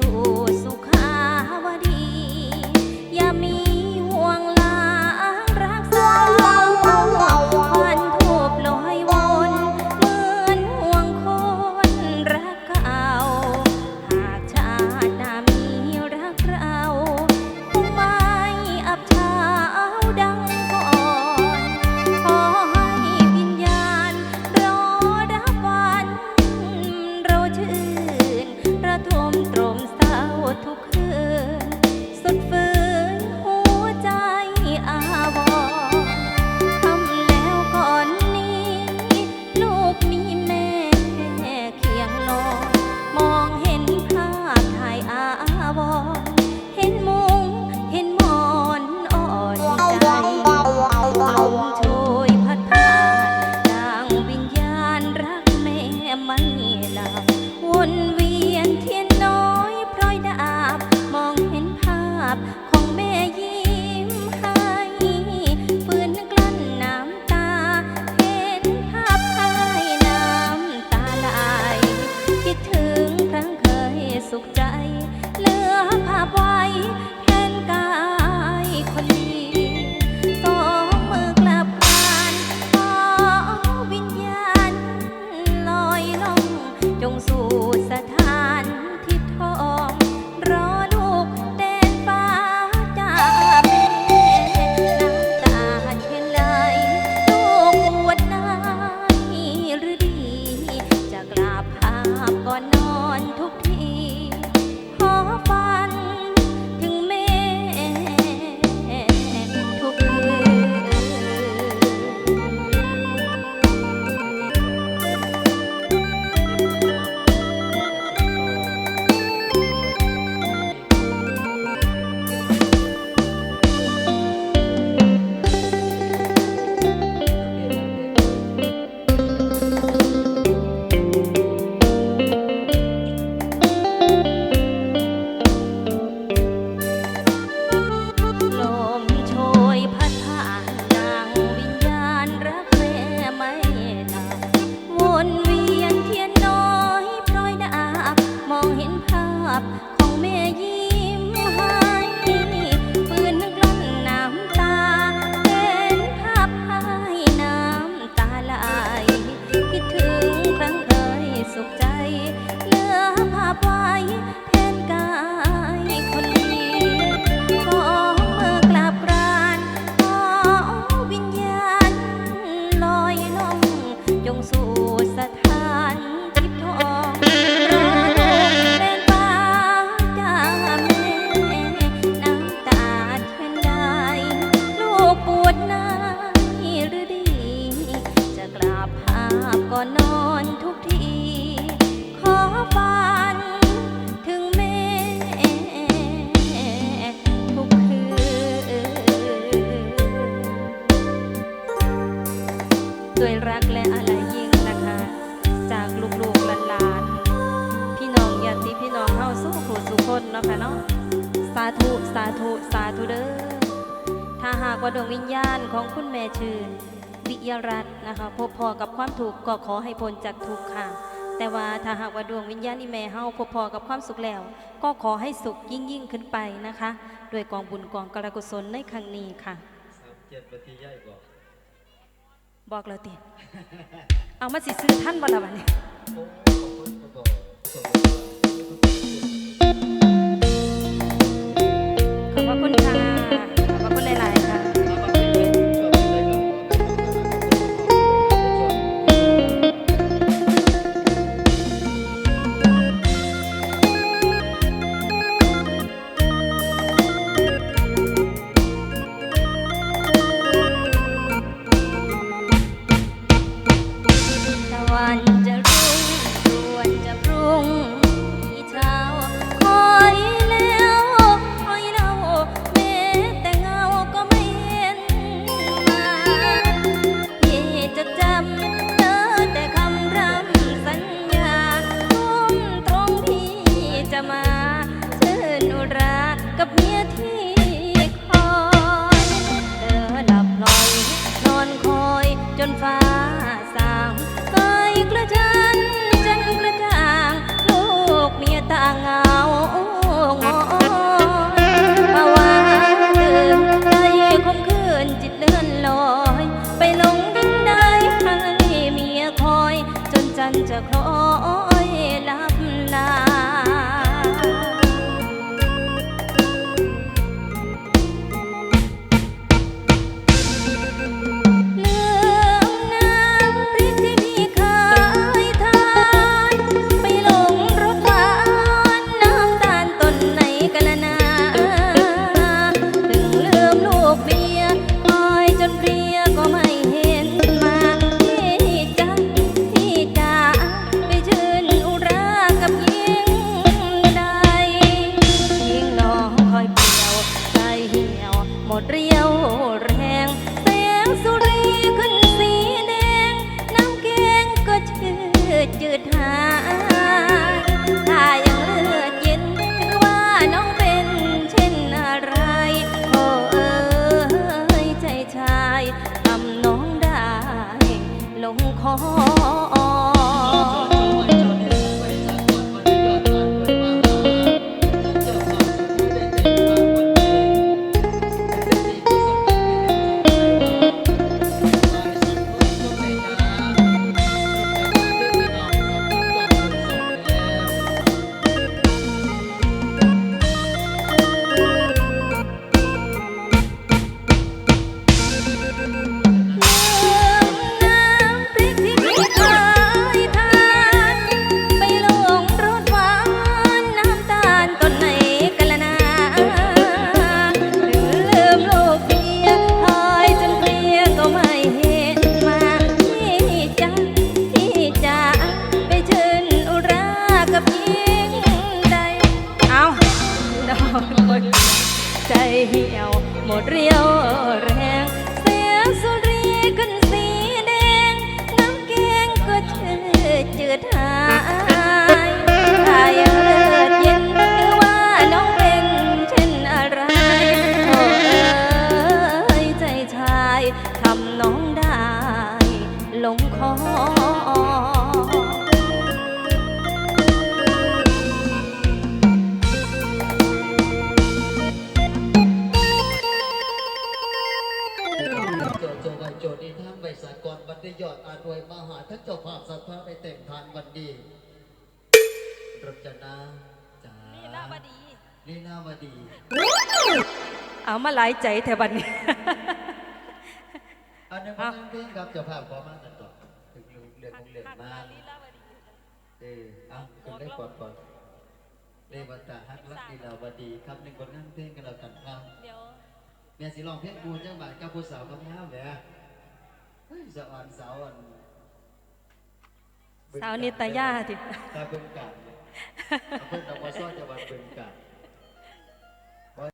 สู่สุข con นเนาะค่ะเนาะสาธุสาธุสาธุเด้อถ้าหากว่าดวงวิญญาณของคุณแม่ชื่นวิยรัตนะคะ พบพอกับความถูกก็ขอให้พ้นจากทุกข์ค่ะ แต่ว่าถ้าหากว่าดวงวิญญาณนี่แม่เฮาพบพอกับความสุขแล้ว ก็ขอให้สุขยิ่งยิ่งขึ้นไปนะคะด้วยกองบุญกองกรกุศลในครั้งนี้ค่ะบอกบอกเราติเอามาสิซื้อท่านบ่ละวันนี้ ขอ ನೋಡ್ರಿ ทั้งเจ้าภาพสัทธาได้เต็มทานวันดีรจนาจ๋าลีลาวดีลีลาวดี เอามาหลายใจแถวบันนี้ อันหนึงมันเพลงครับเจ้าภาพขอมากันต่อถึงเรื่องของเรื่องมาเออเอาคุณได้ก่อนก่อนเรวตาฮักรักลีลาวดีครับหนึ่งคนงานเพลงกันแล้วกันครับเดี๋ยวแม่สิร้องเพลงกูจังบาดกับผู้สาวกับงามแหละเฮ้ยสะอ่อนสาวอ่อน สาวนิตยาติตาเบิ่งกันเพิ่นดอกว่าซ้อจังหวัดเบิ่งกัน